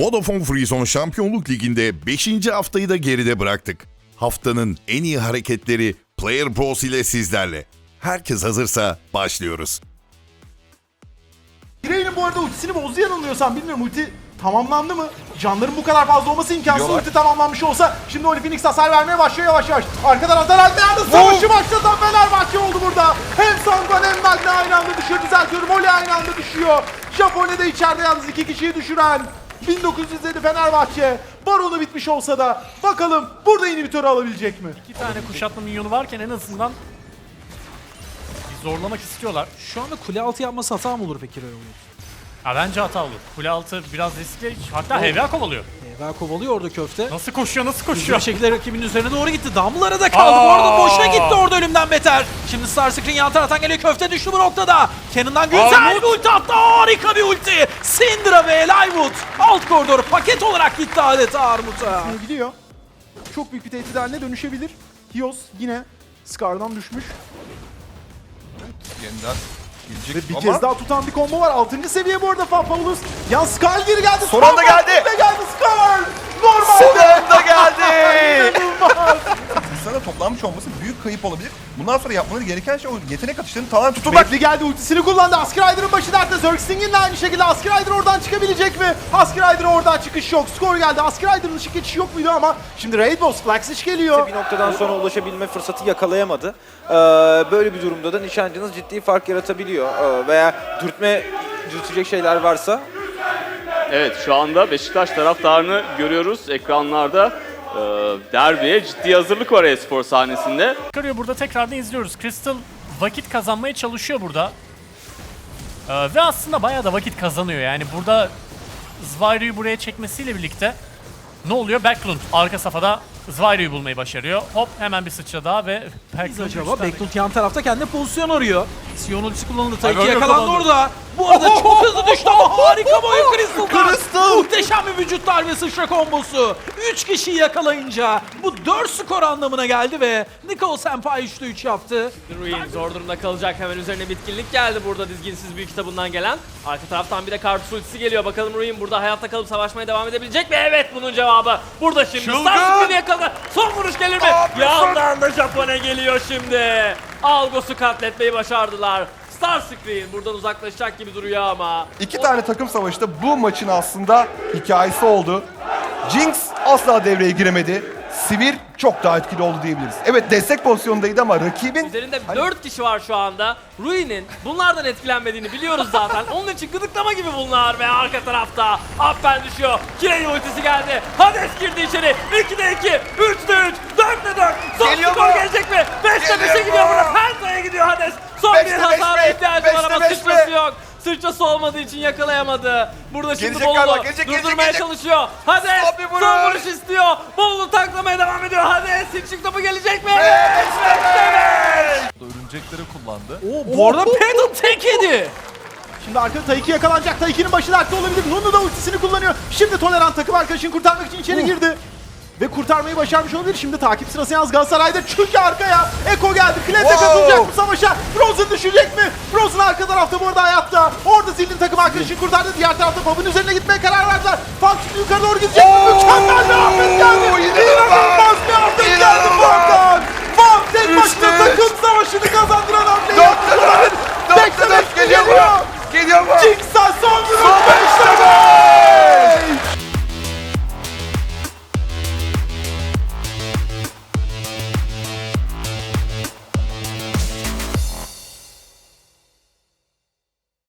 Vodafone Freezone Şampiyonluk Ligi'nde 5. haftayı da geride bıraktık. Haftanın en iyi hareketleri Player Pros ile sizlerle. Herkes hazırsa başlıyoruz. Grey'nin bu arada ultisini bozdu yanılmıyorsam bilmiyorum ulti tamamlandı mı? Canların bu kadar fazla olması imkansız Diyorlar. ulti tamamlanmış olsa şimdi Oli Phoenix hasar vermeye başlıyor yavaş yavaş. Arka taraftan Alpeyar'da savaşı başlatan Fenerbahçe oldu burada. Hem Sanguan hem Magna aynı anda düşüyor düzeltiyorum. Oli aynı anda düşüyor. Japone de içeride yalnız iki kişiyi düşüren. 1907 Fenerbahçe. Baronu bitmiş olsa da bakalım burada inhibitörü alabilecek mi? İki tane kuşatma minyonu varken en azından bir zorlamak istiyorlar. Şu anda kule altı yapması hata mı olur peki Royal Ha, bence hata olur. Kule altı biraz riskli. Hatta HVA kovalıyor. Eva kovalıyor orada köfte. Nasıl koşuyor nasıl Hızlı bir koşuyor? şekilde rakibin üzerine doğru gitti. Damlara da kaldı. Bu arada boşuna gitti ölümden beter. Şimdi Star Screen yan taraftan geliyor. Köfte düştü bu noktada. Cannon'dan güzel Armut. bir ulti attı. Harika bir ulti. Syndra ve Lywood. Alt koridor paket olarak gitti adeta Armut'a. gidiyor. Çok büyük bir tehdit haline dönüşebilir. Hios yine Scar'dan düşmüş. Yeniden gelecek Ve bir ama kez daha tutan bir combo var. 6. seviye bu arada Fafalus. Yan Scar geri geldi. Son anda geldi. vakitte geldi Scar. Normal. Sonunda geldi. Sana toplanmış olması büyük kayıp olabilir. Bundan sonra yapmaları gereken şey o yetenek atışlarını tamamen tutturmak. Bekli geldi ultisini kullandı. Asker Rider'ın başı dertte. Zergsting'in de aynı şekilde Asker Rider oradan çıkabilecek mi? Asker Rider oradan çıkış yok. Skor geldi. Asker Rider'ın ışık geçişi yok muydu ama şimdi Raid Boss Flaxish geliyor. bir noktadan sonra ulaşabilme fırsatı yakalayamadı. Ee, böyle bir durumda da nişancınız ciddi fark yaratabiliyor. Ee, veya dürtme dürtecek şeyler varsa Evet şu anda Beşiktaş taraftarını görüyoruz ekranlarda. Ee, derbiye ciddi hazırlık var e-spor sahnesinde. Çıkarıyor burada tekrardan izliyoruz. Crystal vakit kazanmaya çalışıyor burada. Ee, ve aslında bayağı da vakit kazanıyor. Yani burada Zvaira'yı buraya çekmesiyle birlikte ne oluyor? Backlund arka safhada Zvaira'yı bulmayı başarıyor. Hop hemen bir sıçra daha ve Backlund acaba Backlund yan tarafta kendine pozisyon arıyor. Sion ultisi kullanıldı. Taiki yakalandı orada. Bu arada çok hızlı düştü ama harika boyu Crystal'dan. Crystal! Muhteşem bir vücut darbe sıçra kombosu. 3 kişiyi yakalayınca bu 4 skor anlamına geldi ve Nicole Senpai 3'te 3 yaptı. Ruin zor durumda kalacak. Hemen üzerine bitkinlik geldi burada dizginsiz büyük kitabından gelen. Arka taraftan bir de kartuş ultisi geliyor. Bakalım Ruin burada hayatta kalıp savaşmaya devam edebilecek mi? Evet bunun cevabı. Burada şimdi Çılgın! Star yakaladı. Son vuruş gelir mi? Yandan da Japone geliyor şimdi. Algos'u katletmeyi başardılar. Star Screen buradan uzaklaşacak gibi duruyor ama. İki tane takım savaşı da bu maçın aslında hikayesi oldu. Jinx asla devreye giremedi. Sivir çok daha etkili oldu diyebiliriz. Evet destek pozisyondaydı ama rakibin... Üzerinde Hani- 4 kişi var şu anda. Ruin'in bunlardan etkilenmediğini biliyoruz zaten. Onun için gıdıklama gibi bunlar ve arka tarafta Appen düşüyor. Kirey ultisi geldi. Hades girdi içeri. 2'de 2, 3'de 3, 4'de 4. Son Geliyor skor mu? gelecek mi? 5'te 5'e Geliyor gidiyor burada. Penta'ya gidiyor Hades. Son Beşte bir beş hasara mi? ihtiyacı var Beşte ama beş sıçrası mi? yok. Sıçrası olmadığı için yakalayamadı. Burada şimdi Gelecek galiba, Bolu gelecek, gelecek, durdurmaya gelecek. çalışıyor. Hades Son bir vuruş. son vuruş istiyor. Bolu taklamaya devam ediyor. Hades hiç topu gelecek mi? Örümcekleri kullandı. Oo, bu arada Pedal tek yedi. Şimdi arkada Taiki yakalanacak. Taiki'nin başı dertte olabilir. Nunu da ultisini kullanıyor. Şimdi Tolerant takım arkadaşını kurtarmak için içeri girdi. Ve kurtarmayı başarmış olabilir. Şimdi takip sırası yalnız Galatasaray'da çünkü arkaya Eko geldi. Klete Wow. katılacak bu savaşa. Frozen düşecek mi? Frozen arka tarafta bu arada hayatta. Orada Zill'in takım arkadaşını kurtardı. Diğer tarafta Pub'un üzerine gitmeye karar verdiler. Şimdi yukarı doğru gidecek. Mükemmel bir afet geldi.